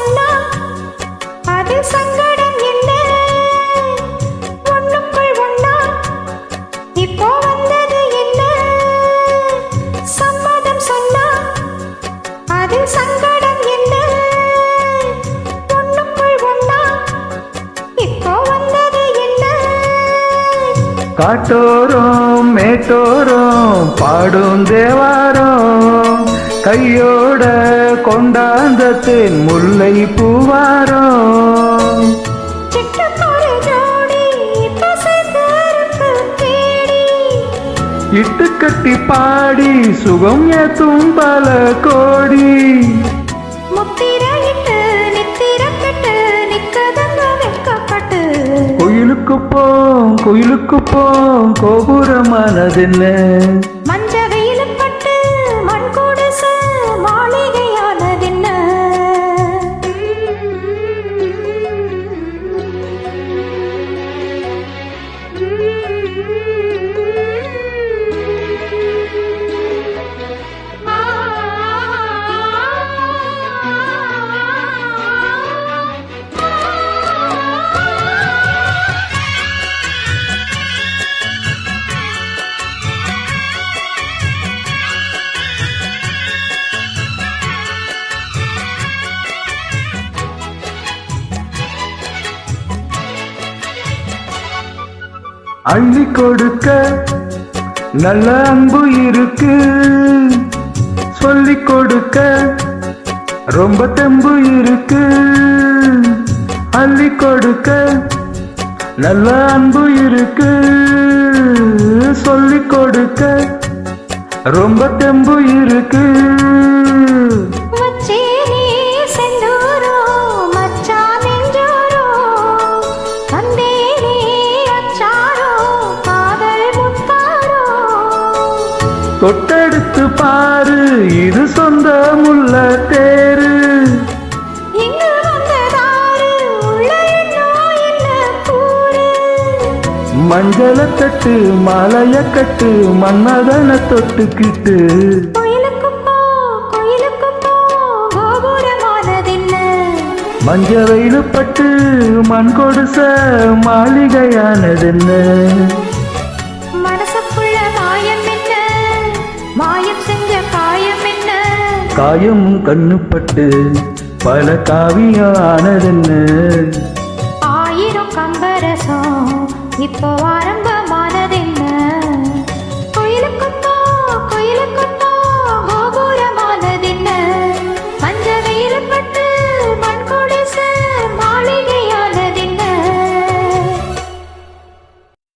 சொன்னா அது சங்கடம் என்ன? ஒண்ணுக்குள் ஒண்ணா? இப்போ வந்தது என்ன? சம்மதம் சொன்னா சங்கடம் என்ன? ஒண்ணுக்குள் ஒண்ணா? இப்போ வந்தது என்ன? பாடும் தேவாரம் கையோட கொண்டாந்த தேன் முல்லை தேடி. இட்டு கட்டி பாடி சுகம் ஏத்தும் பல கோடி. கோயிலுக்கு போம் கோயிலுக்கு போம் கோபுரமானதென்ன? மஞ்ச அள்ளி கொடுக்க நல்ல அன்பு இருக்கு. சொல்லி கொடுக்க ரொம்ப தெம்பு இருக்கு. அள்ளி கொடுக்க நல்ல அன்பு இருக்கு. சொல்லி கொடுக்க ரொம்ப தெம்பு இருக்கு. தொட்டெடுத்து பாரு. இது தேரு. இன்னும் என்ன கூறு? மஞ்சள தட்டு மலைய கட்டு மன்மதன தொட்டுக்கிட்டு மஞ்ச வெயிலு பட்டு மண் கொடுச மாளிகையானதென்ன? சாயம் கண்ணுப்பட்டு பல காவியம் ஆயிரம் கம்பரசம் இப்போ ஆரம்பமானதென்ன?